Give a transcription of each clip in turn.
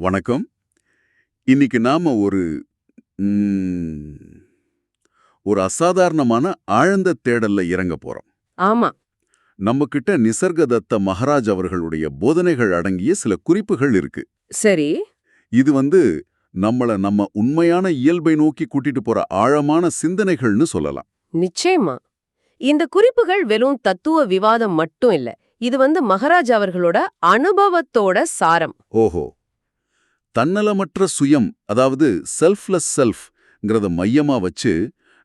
வணக்கம். இன்னைக்கு நாம ஒரு ஒரு அசாதாரணமான ஆழ்ந்த தேடல்ல இறங்க போறோம். ஆமா. நம்ம கிட்ட நிசர்கதத்த மகாராஜ் அவர்களுடைய போதனைகள் அடங்கிய சில குறிப்புகள் இருக்கு. சரி. இது வந்து நம்மள நம்ம உண்மையான இயல்பை நோக்கி கூட்டிட்டு போற ஆழமான சிந்தனைகள்னு சொல்லலாம். நிச்சயமா. இந்த குறிப்புகள் வெறும் தத்துவ விவாதம் மட்டும் இல்ல. இது வந்து மகாராஜ் அவர்களோட அனுபவத்தோட சாரம். ஓஹோ. தன்னலமற்ற சுயம் அதாவது செல்ஃப்லெஸ் செல்ஃப்ங்கிறத மையமா வச்சு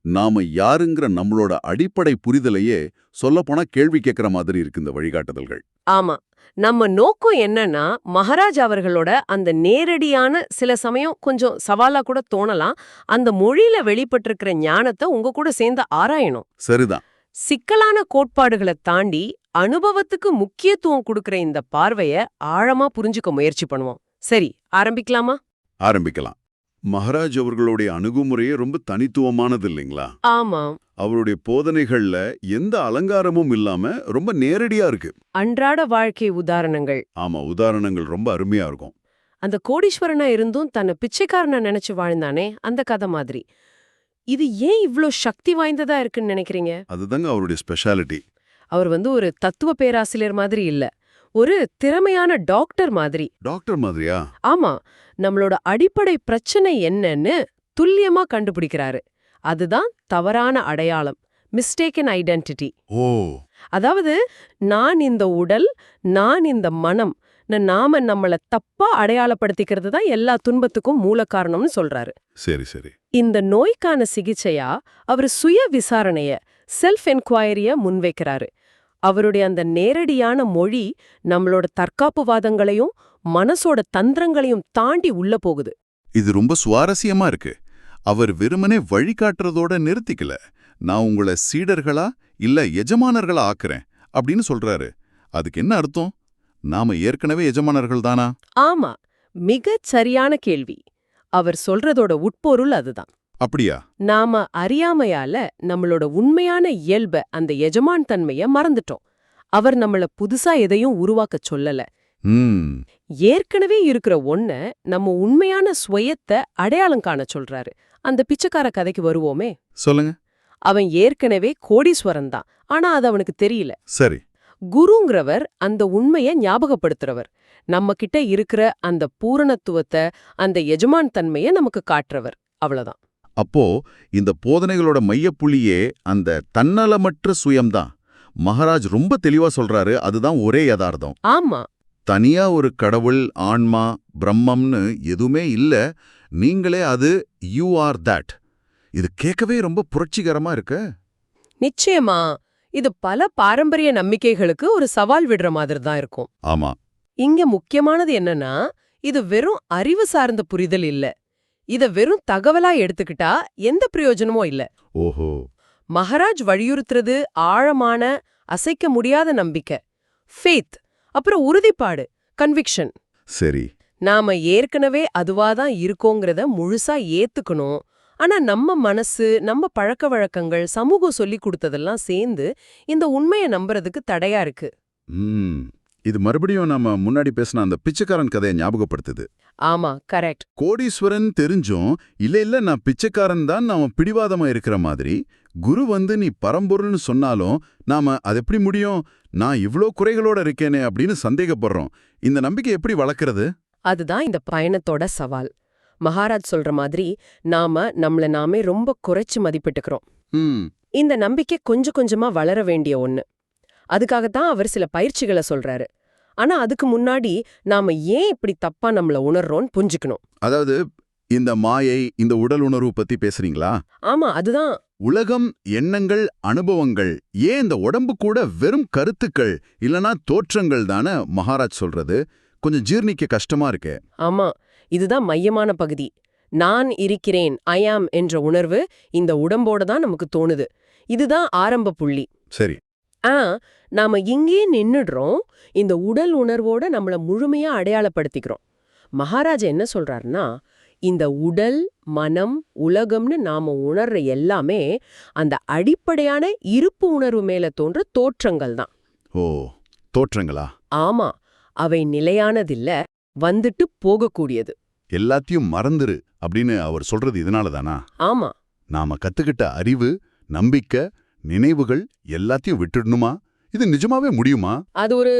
நாம யாருங்கிற நம்மளோட அடிப்படை புரிதலையே சொல்லப்போனா கேள்வி கேட்கிற மாதிரி இருக்கு இந்த வழிகாட்டுதல்கள். ஆமா. நம்ம நோக்கம் என்னன்னா மகாராஜ் அவர்களோட அந்த நேரடியான சில சமயம் கொஞ்சம் சவாலா கூட தோணலாம். அந்த மொழியில வெளிப்பட்டிருக்கிற ஞானத்தை உங்க கூட சேர்ந்து ஆராயணும். சரிதான். சிக்கலான கோட்பாடுகளை தாண்டி அனுபவத்துக்கு முக்கியத்துவம் கொடுக்கிற இந்த பார்வைய ஆழமா புரிஞ்சுக்க முயற்சி பண்ணுவோம். சரி ஆரம்பிக்கலாமா? ஆரம்பிக்கலாம். மகாராஜ் அவர்களுடைய அணுகுமுறையே ரொம்ப தனித்துவமானது இல்லைங்களா? ஆமா. அவருடைய போதனைகள்ல எந்த அலங்காரமும் இல்லாம ரொம்ப நேரடியா இருக்கு. அன்றாட வாழ்க்கை உதாரணங்கள். ஆமா உதாரணங்கள் ரொம்ப அருமையா இருக்கும். அந்த கோடீஸ்வரனா இருந்தும் தன்னை பிச்சைக்காரனா நினைச்சு வாழ்ந்தானே அந்த கதை மாதிரி. இது ஏன் இவ்ளோ சக்தி வாய்ந்ததா இருக்குன்னு நினைக்கிறீங்க? அதுதாங்க அவருடைய ஸ்பெஷாலிட்டி அவர் வந்து ஒரு தத்துவ பேராசிரியர் மாதிரி இல்ல. ஒரு திறமையான டாக்டர் மாதிரி. டாக்டர் மாதிரியா? ஆமா நம்மளோட அடிப்படை பிரச்சனை என்னன்னு துல்லியமா கண்டுபிடிக்கிறாரு. அதுதான் தவறான அடையாளம் மிஸ்டேக்கன் ஐடென்டிட்டி ஓ. அதாவது நான் இந்த உடல் நான் இந்த மனம் நாம நம்மள தப்பா அடையாளப்படுத்திக்கிறது தான் எல்லா துன்பத்துக்கும் மூல காரணம்னு சொல்றாரு. சரி சரி. இந்த நோய்க்கான சிகிச்சையா அவர் சுய விசாரணைய செல்ஃப் என்கொயரிய முன்வைக்கிறாரு. அவருடைய அந்த நேரடியான மொழி நம்மளோட தற்காப்புவாதங்களையும் மனசோட தந்திரங்களையும் தாண்டி உள்ள போகுது. இது ரொம்ப சுவாரஸ்யமா இருக்கு. அவர் வெறுமனே வழிகாட்டுறதோட நிறுத்திக்கல. நான் உங்களை சீடர்களா இல்ல எஜமானர்களா ஆக்குறேன் அப்படின்னு சொல்றாரு. அதுக்கு என்ன அர்த்தம்? நாம ஏற்கனவே எஜமானர்கள் தானா? ஆமா. மிகச் சரியான கேள்வி. அவர் சொல்றதோட உட்பொருள் அதுதான். அப்படியா? நாம அறியாமையால நம்மளோட உண்மையான இயல்ப அந்த எஜமான் தன்மைய மறந்துட்டோம். அவர் நம்மள புதுசா எதையும் உருவாக்கச் சொல்லல. ஏற்கனவே இருக்கிற ஒன்ன நம்ம உண்மையான சுயத்தை அடையாளம் காண சொல்றாரு. அந்த பிச்சைக்கார கதைக்கு வருவோமே? சொல்லுங்க. அவன் ஏற்கனவே கோடீஸ்வரன் தான். ஆனா அது அவனுக்கு தெரியல. சரி. குருங்கிறவர் அந்த உண்மைய ஞாபகப்படுத்துறவர். நம்ம கிட்ட இருக்கிற அந்த பூரணத்துவத்தை அந்த எஜமான் தன்மைய நமக்கு காட்டுறவர். அவ்வளவுதான். அப்போ இந்த போதனைகளோட மையப்புள்ளியே அந்த தன்னலமற்ற சுயம்தான். மகாராஜ் ரொம்ப தெளிவா சொல்றாரு அதுதான் ஒரே யதார்த்தம். ஆமா. தனியா ஒரு கடவுள் ஆன்மா பிரம்மம்னு எதுவுமே இல்ல நீங்களே அது யூ ஆர் தட் இது கேட்கவே ரொம்ப புரட்சிகரமா இருக்கு. நிச்சயமா. இது பல பாரம்பரிய நம்பிக்கைகளுக்கு ஒரு சவால் விடுற மாதிரி தான் இருக்கும். ஆமா. இங்க முக்கியமானது என்னன்னா இது வெறும் அறிவு சார்ந்த புரிதல் இல்ல. இத வெறும் தகவலா எடுத்துக்கிட்டா எந்த பிரயோஜனமும் இல்ல. ஓஹோ. மகாராஜ் வலியுறுத்துறது ஆழமான அசைக்க முடியாத நம்பிக்கை. ஃபேத் அப்புறம் உறுதிப்பாடு கன்விக்ஷன் சரி. நாம ஏற்கனவே அதுவாதான் இருக்கோங்கிறத முழுசா ஏத்துக்கணும். ஆனா நம்ம மனசு நம்ம பழக்க வழக்கங்கள் சமூகம் சொல்லி கொடுத்ததெல்லாம் சேர்ந்து இந்த உண்மையை நம்புறதுக்கு தடையா இருக்கு. இது மறுபடியும் நாம முன்னாடி பேசின அந்த பிச்சைக்காரன் கதையை ஞாபகப்படுத்துது. ஆமா கரெக்ட் கோடீஸ்வரன் தெரிஞ்சும் இல்ல இல்ல நான் பிச்சைக்காரன் தான் நாம பிடிவாதமா இருக்கிற மாதிரி. குரு வந்து நீ பரம்பொருள்னு சொன்னாலும் நாம அது எப்படி முடியும்? நான் இவ்ளோ குறைகளோட இருக்கேனே அப்படின்னு சந்தேகப்படுறோம். இந்த நம்பிக்கை எப்படி வளர்க்கறது? அதுதான் இந்த பயணத்தோட சவால். மகாராஜ் சொல்ற மாதிரி நாம நம்மள நாமே ரொம்ப குறைச்சு மதிப்பிட்டுக்கிறோம். இந்த நம்பிக்கை கொஞ்சம் கொஞ்சமா வளர வேண்டிய ஒண்ணு. அதுக்காகத்தான் அவர் சில பயிற்சிகளை சொல்றாரு. ஆனா அதுக்கு முன்னாடி நாம ஏன் இப்படி தப்பா நம்மள உணர்றோம்னு புரிஞ்சுக்கணும். அதாவது இந்த மாயை இந்த உடல் உணர்வு பத்தி பேசுறீங்களா? ஆமா அதுதான். உலகம் எண்ணங்கள் அனுபவங்கள் ஏன் இந்த உடம்பு கூட வெறும் கருத்துக்கள் இல்லனா தோற்றங்கள் தானே மகாராஜ் சொல்றது? கொஞ்சம் ஜீர்ணிக்க கஷ்டமா இருக்கே. ஆமா இதுதான் மையமான பகுதி. நான் இருக்கிறேன் ஐ ஆம் என்ற உணர்வு இந்த உடம்போட தான் நமக்கு தோணுது. இதுதான் ஆரம்ப புள்ளி. சரி. ஆ நாம இங்கே நின்னுடுறோம். இந்த உடல் உணர்வோட நம்மள முழுமையா அடையாளப்படுத்திக்கிறோம். மகாராஜா என்ன சொல்றாருன்னா இந்த உடல் மனம் உலகம்னு நாம உணர்ற எல்லாமே அந்த அடிப்படையான இருப்பு உணர்வு மேல தோன்ற தோற்றங்கள் தான். ஓ தோற்றங்களா? ஆமா அவை நிலையானதில்ல வந்துட்டு போகக்கூடியது. எல்லாத்தையும் மறந்துரு அப்படின்னு அவர் சொல்றது இதனால தானா ஆமா. நாம கத்துக்கிட்ட அறிவு நம்பிக்கை நினைவுகள் எல்லாத்தையும் விட்டுடணுமா? இது நிஜமாவே முடியுமா? அது ஒரு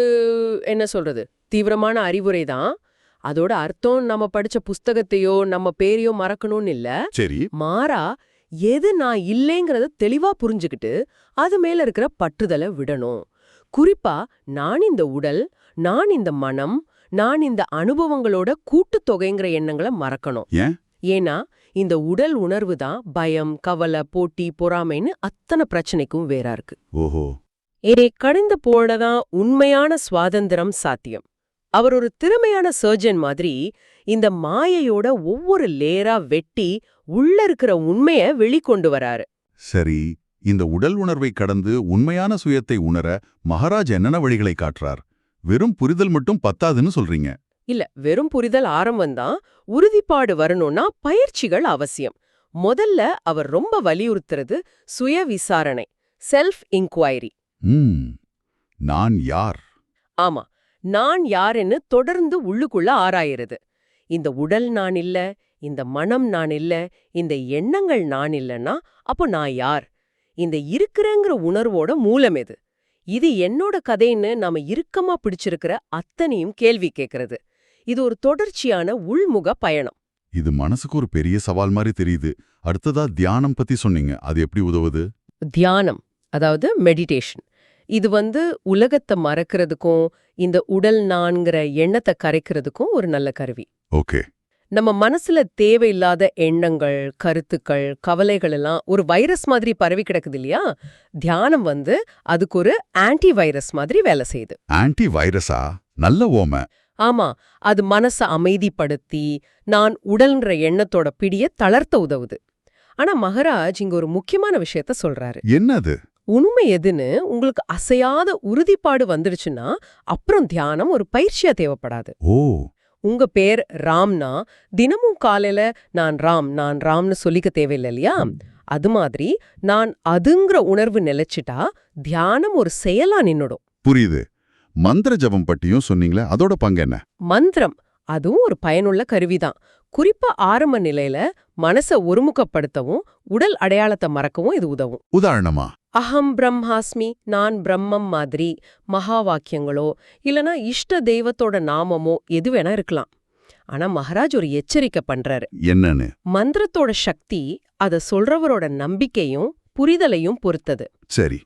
என்ன சொல்றது தீவிரமான அறிவுரை தான் அதோட அர்த்தம் நம்ம படிச்ச புஸ்தகத்தையோ நம்ம பேரையோ மறக்கணும்னு இல்ல. சரி. மாறா எது நான் இல்லைங்கிறத தெளிவா புரிஞ்சுக்கிட்டு அது மேல இருக்கிற பற்றுதலை விடணும். குறிப்பா நான் இந்த உடல் நான் இந்த மனம் நான் இந்த அனுபவங்களோட கூட்டுத் தொகைங்கிற எண்ணங்களை மறக்கணும். ஏன்? ஏன்னா இந்த உடல் உணர்வு தான் பயம் கவலை போட்டி பொறாமைன்னு அத்தனை பிரச்சனைக்கும் வேறா இருக்கு. ஓஹோ. இதை கடந்து போடதான் உண்மையான சுவாதந்திரம் சாத்தியம். அவர் ஒரு திறமையான சர்ஜன் மாதிரி இந்த மாயையோட ஒவ்வொரு லேரா வெட்டி உள்ள இருக்கிற உண்மைய வெளிக்கொண்டு வராரு. சரி இந்த உடல் உணர்வை கடந்து உண்மையான சுயத்தை உணர மகாராஜ் என்னென்ன வழிகளை காட்டுறார்? வெறும் புரிதல் மட்டும் பத்தாதுன்னு சொல்றீங்க. இல்ல வெறும் புரிதல் ஆரம்பம்தான் உறுதிப்பாடு வரணும்னா பயிற்சிகள் அவசியம். முதல்ல அவர் ரொம்ப வலியுறுத்துறது சுய விசாரணை செல்ஃப் இன்குவைரி ம் நான் யார்? ஆமா நான் யாருன்னு தொடர்ந்து உள்ளுக்குள்ள ஆராயிறது. இந்த உடல் நான் இல்ல இந்த மனம் நான் இல்ல இந்த எண்ணங்கள் நான் இல்லன்னா அப்போ நான் யார்? இந்த இருக்கிறங்கிற உணர்வோட மூலம் எது? இது என்னோட கதைன்னு நாம இறுக்கமா பிடிச்சிருக்கிற அத்தனையும் கேள்வி கேட்கறது இது ஒரு தொடர்ச்சியான உள்முக பயணம். இது மனசுக்கு ஒரு பெரிய சவால் மாதிரி தெரியுது. அடுத்ததா தியானம் பத்தி சொன்னீங்க. அது எப்படி உதவுது? தியானம் அதாவது மெடிடேஷன் இது வந்து உலகத்தை மறக்கிறதுக்கும் இந்த உடல் நான்கிற எண்ணத்தை கரைக்கிறதுக்கும் ஒரு நல்ல கருவி. ஓகே. நம்ம மனசுல தேவையில்லாத எண்ணங்கள் கருத்துக்கள் கவலைகள் எல்லாம் ஒரு வைரஸ் மாதிரி பரவி கிடக்குது இல்லையா? தியானம் வந்து அதுக்கு ஒரு ஆன்டி வைரஸ் மாதிரி வேலை செய்யுது. ஆன்டி வைரஸா நல்ல ஓம. ஆமா அது மனச அமைதிப்படுத்தி நான் உடல்ன்ற எண்ணத்தோட பிடிய தளர்த்த உதவுது. ஆனா மகராஜ் இங்க ஒரு முக்கியமான விஷயத்த சொல்றாரு. என்னது? உண்மை எதுன்னு உங்களுக்கு அசையாத உறுதிப்பாடு வந்துடுச்சுன்னா அப்புறம் தியானம் ஒரு பயிற்சியா தேவைப்படாது. ஓ. உங்க பேர் ராம்னா தினமும் காலையில நான் ராம் நான் ராம்னு சொல்லிக்க தேவையில்லை இல்லையா? அது மாதிரி நான் அதுங்கிற உணர்வு நிலைச்சிட்டா தியானம் ஒரு செயலா நின்னுடும். புரியுது. மந்திர ஜபம் பட்டியும் சொன்னீங்களே அதோட பங்கு என்ன? மந்திரம். அதுவும் ஒரு பயனுள்ள கருவிதான். குறிப்பா ஆரம்ப நிலையில மனச ஒருமுகப்படுத்தவும் உடல் அடையாளத்தை மறக்கவும் இது உதவும். உதாரணமா? அகம் பிரம்மாஸ்மி நான் பிரம்மம் மாதிரி மகா வாக்கியங்களோ இல்லனா இஷ்ட தெய்வத்தோட நாமமோ எது வேணா இருக்கலாம். ஆனா மகாராஜ் ஒரு எச்சரிக்கை பண்றாரு. என்னன்னு? மந்திரத்தோட சக்தி அத சொல்றவரோட நம்பிக்கையும் புரிதலையும் பொறுத்தது. சரி.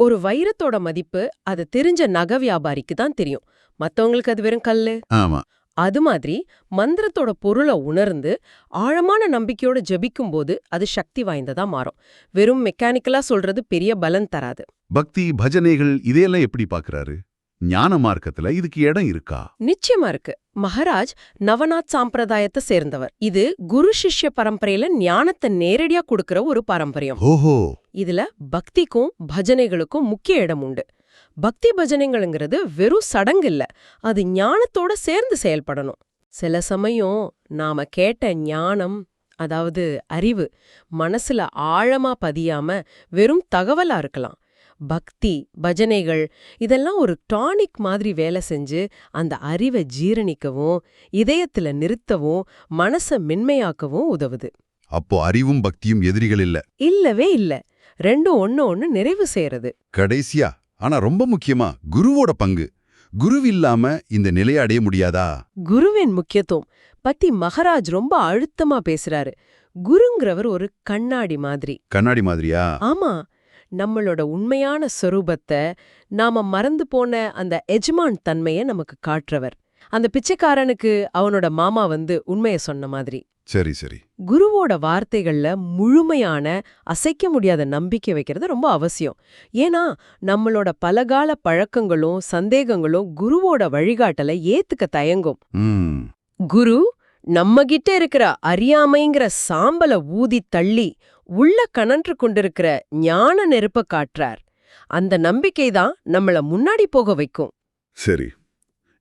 ஒரு வைரத்தோட மதிப்பு அது தெரிஞ்ச நகை வியாபாரிக்கு தான் தெரியும். மத்தவங்களுக்கு அது வெறும் கல்லு. ஆமா. அது மாதிரி மந்திரத்தோட பொருளை உணர்ந்து ஆழமான நம்பிக்கையோட ஜெபிக்கும்போது அது சக்தி வாய்ந்ததா மாறும். வெறும் மெக்கானிக்கலா சொல்றது பெரிய பலன் தராது. பக்தி பஜனைகள் இதையெல்லாம் எப்படி பாக்குறாரு ஞான மார்க்கத்துல இதுக்கு இடம் இருக்கா? நிச்சயமா இருக்கு. மகாராஜ் நவநாத் சாம்பிரதாயத்தை சேர்ந்தவர். இது குரு சிஷ்ய பரம்பரையில ஞானத்தை நேரடியா கொடுக்கிற ஒரு பாரம்பரியம். ஓஹோ. இதுல பக்திக்கும் பஜனைகளுக்கும் முக்கிய இடம் உண்டு. பக்தி பஜனைகளுங்கிறது வெறும் சடங்கு இல்ல. அது ஞானத்தோட சேர்ந்து செயல்படணும். சில சமயம் நாம கேட்ட ஞானம் அதாவது அறிவு மனசுல ஆழமா பதியாம வெறும் தகவலா இருக்கலாம். பக்தி பஜனைகள் இதெல்லாம் ஒரு டானிக் மாதிரி வேலை செஞ்சு அந்த அறிவை ஜீரணிக்கவும் இதயத்துல நிறுத்தவும் மனச மென்மையாக்கவும் உதவுது. அப்போ அறிவும் பக்தியும் எதிரிகள் இல்ல. இல்லவே இல்ல. ரெண்டும் ஒண்ணு ஒண்ணு நிறைவு செய்யறது. கடைசியா ஆனா ரொம்ப முக்கியமா குருவோட பங்கு. குரு இல்லாம இந்த நிலையை அடைய முடியாதா? குருவின் முக்கியத்துவம். பத்தி மகராஜ் ரொம்ப அழுத்தமா பேசுறாரு. குருங்கிறவர் ஒரு கண்ணாடி மாதிரி. கண்ணாடி மாதிரியா? ஆமா. நம்மளோட உண்மையான சொரூபத்தை நாம மறந்து போன அந்த எஜமான் தன்மைய நமக்கு காட்டுறவர். அந்த பிச்சைக்காரனுக்கு அவனோட மாமா வந்து உண்மைய சொன்ன மாதிரி. சரி சரி. குருவோட வார்த்தைகள்ல முழுமையான அசைக்க முடியாத நம்பிக்கை வைக்கிறது ரொம்ப அவசியம். ஏன்னா நம்மளோட பலகால பழக்கங்களும் சந்தேகங்களும் குருவோட வழிகாட்டலை ஏத்துக்க தயங்கும். குரு நம்ம கிட்ட இருக்கிற அறியாமைங்கிற சாம்பல ஊதி தள்ளி உள்ள கனன்று கொண்டிருக்கிற ஞான நெருப்ப காட்டுறார். அந்த நம்பிக்கை தான் நம்மள முன்னாடி போக வைக்கும். சரி.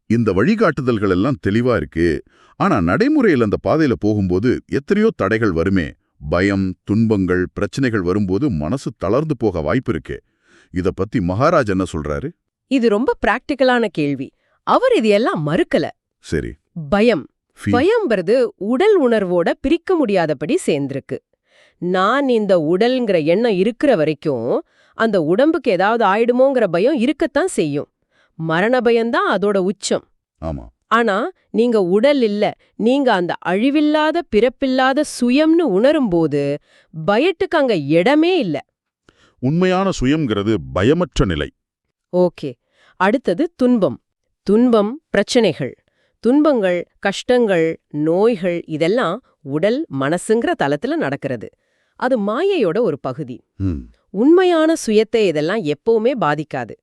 இந்த வழிகாட்டுதல்கள் எல்லாம் தெளிவா இருக்கு. ஆனா நடைமுறையில் அந்த பாதையில போகும்போது எத்தனையோ தடைகள் வருமே. பயம் துன்பங்கள் பிரச்சனைகள் வரும்போது மனசு தளர்ந்து போக வாய்ப்பு இருக்கு. இத பத்தி மகாராஜ் என்ன சொல்றாரு? இது ரொம்ப பிராக்டிக்கலான கேள்வி. அவர் இது எல்லாம் மறுக்கல. சரி. பயம். பயம்ங்கிறது உடல் உணர்வோட பிரிக்க முடியாதபடி சேர்ந்திருக்கு. நான் இந்த உடல்ங்கிற எண்ணம் இருக்கிற வரைக்கும் அந்த உடம்புக்கு ஏதாவது ஆயிடுமோங்கிற பயம் இருக்கத்தான் செய்யும். மரண பயம்தான் அதோட உச்சம். ஆமா. ஆனா நீங்க உடல் இல்ல நீங்க அந்த அழிவில்லாத பிறப்பில்லாத சுயம்னு உணரும்போது பயத்துக்கு அங்க இடமே இல்ல. உண்மையான சுயம்ங்கிறது பயமற்ற நிலை. ஓகே. அடுத்தது துன்பம். துன்பம் பிரச்சனைகள். துன்பங்கள் கஷ்டங்கள் நோய்கள் இதெல்லாம் உடல் மனசுங்கிற தளத்துல நடக்கிறது. அது மாயையோட ஒரு பகுதி. உண்மையான சுயத்தை இதெல்லாம் எப்பவுமே பாதிக்காது.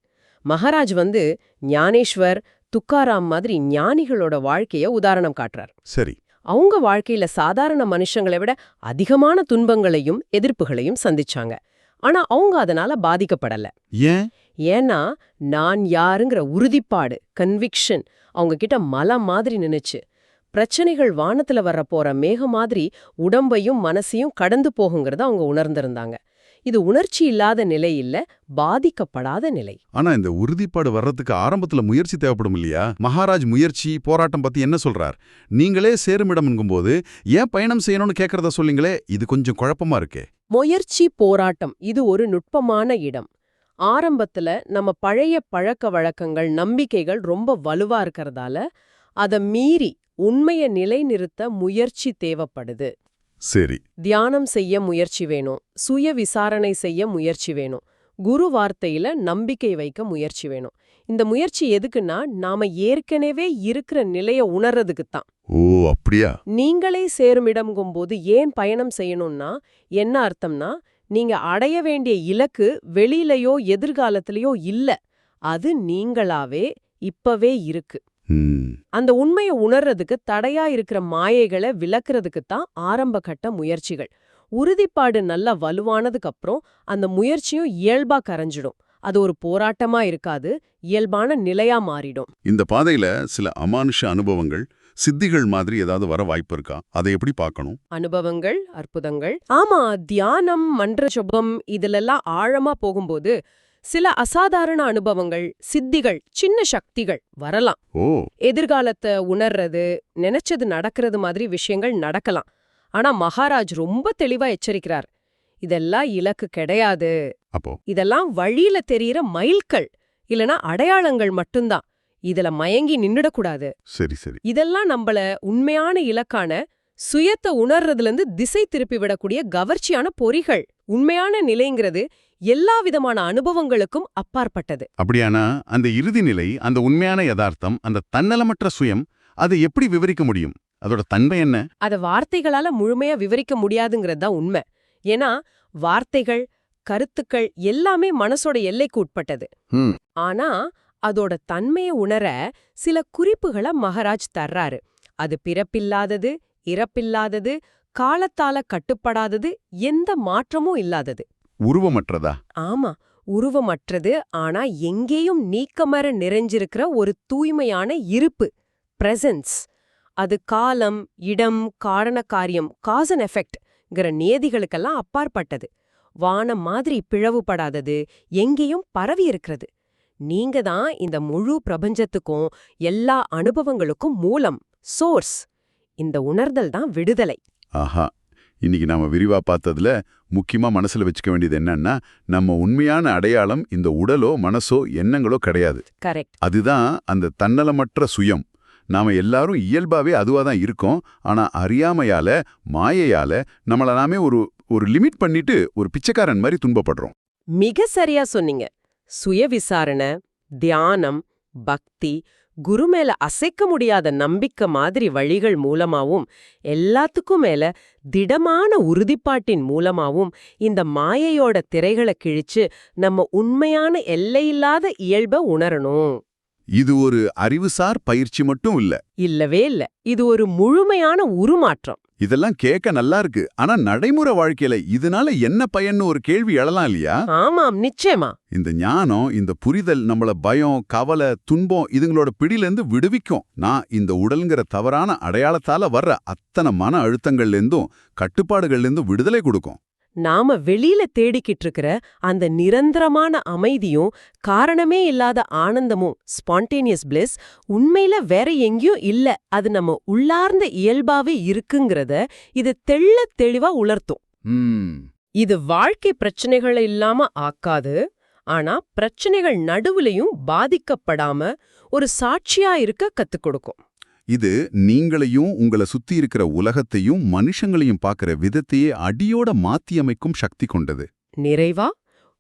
மகாராஜ் வந்து ஞானேஸ்வர் துக்காராம் மாதிரி ஞானிகளோட வாழ்க்கைய உதாரணம் காட்டுறார். சரி. அவங்க வாழ்க்கையில சாதாரண மனுஷங்களை விட அதிகமான துன்பங்களையும் எதிர்ப்புகளையும் சந்திச்சாங்க. ஆனா அவங்க அதனால பாதிக்கப்படல. ஏன்? ஏன்னா நான் யாருங்கிற உறுதிப்பாடு கன்விக்ஷன் அவங்க கிட்ட மலை மாதிரி நின்னுச்சு. பிரச்சனைகள் வானத்துல வர்ற போற மேக மாதிரி உடம்பையும் மனசையும் கடந்து போகுங்கிறத அவங்க உணர்ந்திருந்தாங்க. இது உணர்ச்சி இல்லாத நிலை இல்ல பாதிக்கப்படாத நிலை. ஆனா இந்த உறுதிப்பாடு வர்றதுக்கு ஆரம்பத்துல முயற்சி தேவைப்படும் இல்லையா? மகாராஜ் முயற்சி போராட்டம் பத்தி என்ன சொல்றார்? நீங்களே சேருமிடம்ங்கும்போது ஏன் பயணம் செய்யணும்னு கேக்குறத சொல்லிங்களே இது கொஞ்சம் குழப்பமா இருக்கே. முயற்சி போராட்டம் இது ஒரு நுட்பமான இடம். ஆரம்பத்துல நம்ம பழைய பழக்க வழக்கங்கள் நம்பிக்கைகள் ரொம்ப வலுவா இருக்கறதால அத மீறி உண்மைய நிலைநிறுத்த முயற்சி தேவைப்படுது. சரி. தியானம் செய்ய முயற்சி வேணும். சுய விசாரணை செய்ய முயற்சி வேணும். குரு வார்த்தையில நம்பிக்கை வைக்க முயற்சி வேணும். இந்த முயற்சி எதுக்குன்னா நாம ஏற்கனவே இருக்கிற நிலைய உணர்றதுக்கு தான். ஓ அப்படியா? நீங்களே சேருமிடம்ங்கும்போது ஏன் பயணம் செய்யணும்னா என்ன அர்த்தம்னா நீங்க அடைய வேண்டிய இலக்கு வெளியிலயோ எதிர்காலத்திலயோ இல்ல. அது நீங்களாவே இப்பவே இருக்கு. அந்த உண்மையை உணர்றதுக்கு தடையா இருக்கிற மாயைகளை விலக்குறதுக்கு தான் ஆரம்ப கட்ட முயற்சிகள். உறுதிப்பாடு நல்லா வலுவானதுக்கு அப்புறம் அந்த முயற்சியும் இயல்பா கரைஞ்சிடும். அது ஒரு போராட்டமா இருக்காது இயல்பான நிலையா மாறிடும். இந்த பாதையில சில அமானுஷ அனுபவங்கள் சித்திகள் மாதிரி ஏதாவது வர வாய்ப்பு இருக்கா? அதை எப்படி பார்க்கணும்? அனுபவங்கள் அற்புதங்கள். ஆமா தியானம் மன்ற ஜபம் இதுலெல்லாம் ஆழமா போகும்போது சில அசாதாரண அனுபவங்கள் சித்திகள் சின்ன சக்திகள் வரலாம். எதிர்காலத்தை உணர்றது நினைச்சது நடக்கிறது மாதிரி விஷயங்கள் நடக்கலாம். ஆனா மகாராஜ் ரொம்ப தெளிவா எச்சரிக்கிறார். இதெல்லாம் இலக்கு கிடையாது. இதெல்லாம் வழியில தெரியற மைல்கள் இல்லனா அடையாளங்கள் மட்டும்தான். இதுல மயங்கி நின்னுடக்கூடாது. சரி சரி. இதெல்லாம் நம்மள உண்மையான இலக்கான சுயத்தை உணர்றதுல இருந்து திசை திருப்பி விடக்கூடிய கவர்ச்சியான பொறிகள். உண்மையான நிலைங்கிறது எல்லா விதமான அனுபவங்களுக்கும் அப்பாற்பட்டது. அப்படியானா அந்த இறுதி நிலை அந்த உண்மையான யதார்த்தம் அந்த தன்னலமற்ற சுயம் அதை எப்படி விவரிக்க முடியும்? அதோட தன்மை என்ன? அத வார்த்தைகளால முழுமையா விவரிக்க முடியாதுங்கிறது தான் உண்மை. ஏன்னா வார்த்தைகள் கருத்துக்கள் எல்லாமே மனசோட எல்லைக்கு உட்பட்டது. ஆனா அதோட தன்மையை உணர சில குறிப்புகளை மகாராஜ் தர்றாரு. அது பிறப்பில்லாதது இறப்பில்லாதது காலத்தால கட்டுப்படாதது எந்த மாற்றமும் இல்லாதது. உருவமற்றதா? ஆமா உருவமற்றது ஆனா எங்கேயும் நீக்கமர நிறைஞ்சிருக்கிற ஒரு தூய்மையான இருப்பு பிரசன்ஸ் அது காலம் இடம் காரண காரியம் காஸ் அண்ட் எஃபெக்ட்ங்கிற நியதிகளுக்கெல்லாம் அப்பாற்பட்டது. வானம் மாதிரி பிளவுபடாதது எங்கேயும் பரவி இருக்கிறது. நீங்க தான் இந்த முழு பிரபஞ்சத்துக்கும் எல்லா அனுபவங்களுக்கும் மூலம் சோர்ஸ் இந்த உணர்தல் தான் விடுதலை. ஆஹா. இன்னைக்கு நாம விரிவா பார்த்ததுல முக்கியமா மனசுல வச்சுக்க வேண்டியது என்னன்னா நம்ம உண்மையான அடையாளம் இந்த உடலோ மனசோ எண்ணங்களோ கிடையாது. அதுதான் அந்த தன்னலமற்ற சுயம். நாம எல்லாரும் இயல்பாவே அதுவா தான் இருக்கோம். ஆனா அறியாமையால மாயையால நம்மள நாமே ஒரு ஒரு லிமிட் பண்ணிட்டு ஒரு பிச்சைக்காரன் மாதிரி துன்பப்படுறோம். மிக சரியா சொன்னீங்க. சுய விசாரணை தியானம் பக்தி குரு மேல அசைக்க முடியாத நம்பிக்கை மாதிரி வழிகள் மூலமாவும் எல்லாத்துக்கும் மேல திடமான உறுதிப்பாட்டின் மூலமாவும் இந்த மாயையோட திரைகளை கிழிச்சு நம்ம உண்மையான எல்லையில்லாத இயல்ப உணரணும். இது ஒரு அறிவுசார் பயிற்சி மட்டும் இல்ல. இல்லவே இல்ல. இது ஒரு முழுமையான உருமாற்றம். இதெல்லாம் கேட்க நல்லா இருக்கு. ஆனா நடைமுறை வாழ்க்கையில இதனால என்ன பயன்னு ஒரு கேள்வி எழலாம் இல்லையா? ஆமாம் நிச்சயமா. இந்த ஞானம் இந்த புரிதல் நம்மள பயம் கவலை துன்பம் இதுங்களோட பிடியிலேருந்து விடுவிக்கும். நான் இந்த உடல்ங்கிற தவறான அடையாளத்தால வர்ற அத்தனை மன அழுத்தங்கள்லேருந்தும் கட்டுப்பாடுகள்லேருந்தும் விடுதலை கொடுக்கும். நாம வெளியில தேடிக்கிட்டு இருக்கிற அந்த நிரந்தரமான அமைதியும் காரணமே இல்லாத ஆனந்தமும் ஸ்பான்டேனியஸ் பிளெஸ் உண்மையில வேற எங்கேயும் இல்ல. அது நம்ம உள்ளார்ந்த இயல்பாவே இருக்குங்கிறத இது தெள்ளத் தெளிவா உணர்த்தும் இது வாழ்க்கை பிரச்சனைகளை இல்லாம ஆக்காது. ஆனா பிரச்சனைகள் நடுவுலயும் பாதிக்கப்படாம ஒரு சாட்சியா இருக்க கத்துக் கொடுக்கும். இது நீங்களையும் உங்களை சுத்தி இருக்கிற உலகத்தையும் மனுஷங்களையும் பார்க்கிற விதத்தையே அடியோட மாத்தியமைக்கும் சக்தி கொண்டது. நிறைவா?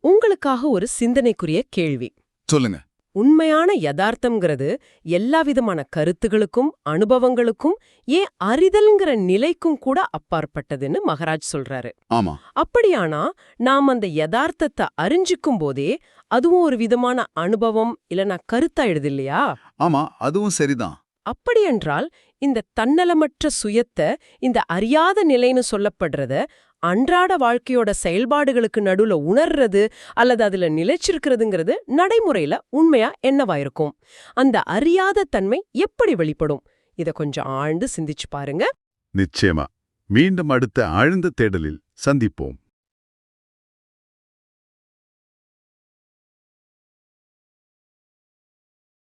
உங்களுக்காக ஒரு சிந்தனைக்குரிய கேள்வி. சொல்லுங்க. உண்மையான யதார்த்தம்ங்கிறது எல்லா விதமான கருத்துகளுக்கும் அனுபவங்களுக்கும் ஏன் அறிதல்ங்கிற நிலைக்கும் கூட அப்பாற்பட்டதுன்னு மகராஜ் சொல்றாரு. ஆமா. அப்படியானா நாம் அந்த யதார்த்தத்தை அறிஞ்சிக்கும் போதே அதுவும் ஒரு விதமான அனுபவம் இல்லனா கருத்தாயிடுது இல்லையா ஆமா அதுவும் சரிதான். அப்படியென்றால் இந்த தன்னலமற்ற சுயத்தை இந்த அறியாத நிலைன்னு சொல்லப்படுறத அன்றாட வாழ்க்கையோட செயல்பாடுகளுக்கு நடுவுல உணர்றது அல்லது அதுல நிலைச்சிருக்கிறதுங்கிறது நடைமுறையில உண்மையா என்னவாயிருக்கும் அந்த அறியாத தன்மை எப்படி வெளிப்படும்? இத கொஞ்சம் ஆழ்ந்து சிந்திச்சு பாருங்க. நிச்சயமா. மீண்டும் அடுத்த ஆழ்ந்த தேடலில் சந்திப்போம்.